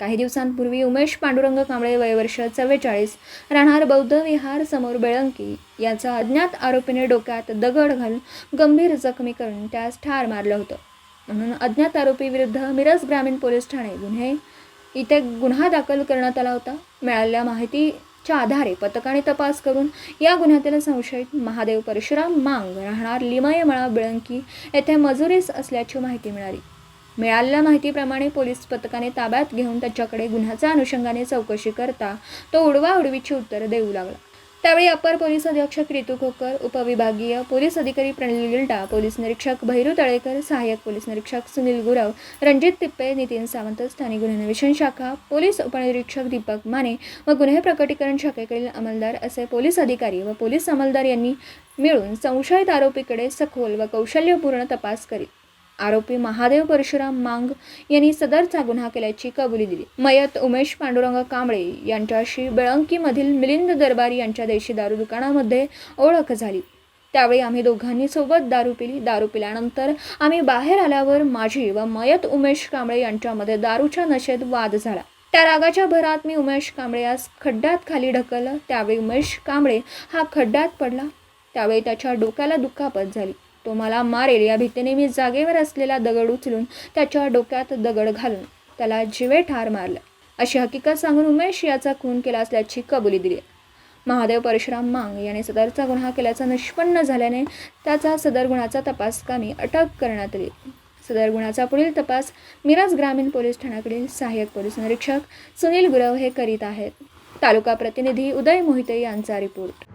काही दिवसांपूर्वी उमेश पांडुरंग कांबळे वयवर्ष चव्वेचाळीस राहणार बौद्ध विहार समोर बेळंकी याचा अज्ञात आरोपीने डोक्यात दगड घालून गंभीर जखमी करून त्यास ठार मारलं होतं. म्हणून अज्ञात आरोपीविरुद्ध मिरज ग्रामीण पोलीस ठाणे गुन्हे इथे गुन्हा दाखल करण्यात आला होता. मिळालेल्या माहितीच्या आधारे पथकाने तपास करून या गुन्ह्यातील संशयित महादेव परशुराम मांग राहणार लिमयमळा बिळंकी येथे मजुरीस असल्याची माहिती मिळाली. मिळालेल्या माहितीप्रमाणे पोलीस पथकाने ताब्यात घेऊन त्याच्याकडे गुन्ह्याच्या अनुषंगाने चौकशी करता तो उडवा उडवीची उत्तरं देऊ लागला. त्यावेळी अपर पोलीस अधीक्षक रितू खोकर उपविभागीय पोलीस अधिकारी प्रणिल गिल्डा पोलीस निरीक्षक भैरू तळेकर सहाय्यक पोलीस निरीक्षक सुनील गुरव रणजित तिप्पे नितीन सावंत स्थानिक गुन्हे अन्वेषण शाखा पोलीस उपनिरीक्षक दीपक माने व गुन्हे प्रकटीकरण शाखेकडील अंमलदार असे पोलीस अधिकारी व पोलीस अंमलदार यांनी मिळून संशयित आरोपीकडे सखोल व कौशल्यपूर्ण तपास करीत आरोपी महादेव परशुराम मांग यांनी सदरचा गुन्हा केल्याची कबुली दिली. मयत उमेश पांडुरंग कांबळे यांच्याशी बेळंकीमधील मिलिंद दरबारी यांच्या देशी दारू दुकानामध्ये ओळख झाली. त्यावेळी आम्ही दोघांनी सोबत दारू पिली. दारू पिल्यानंतर आम्ही बाहेर आल्यावर माझी व मयत उमेश कांबळे यांच्यामध्ये दारूच्या नशेत वाद झाला. त्या रागाच्या भरात मी उमेश कांबळे यास खड्ड्यात खाली ढकललं. त्यावेळी उमेश कांबळे हा खड्ड्यात पडला. त्यावेळी त्याच्या डोक्याला दुखापत झाली. तो मला मारेल. या भीतीने मी जागेवर असलेला दगड उचलून त्याच्या डोक्यात दगड घालून त्याला जिवे ठार मारलं. अशी हकीकत सांगून उमेश याचा खून केला असल्याची कबुली दिली. महादेव परशुराम मांग याने सदरचा गुन्हा केल्याचा निष्पन्न झाल्याने त्याचा सदर गुणाचा तपास कामी अटक करण्यात आली. सदर गुणाचा पुढील तपास मिराज ग्रामीण पोलीस ठाण्याकडील सहाय्यक पोलीस निरीक्षक सुनील गुरव हे करीत आहेत. तालुका प्रतिनिधी उदय मोहिते यांचा रिपोर्ट.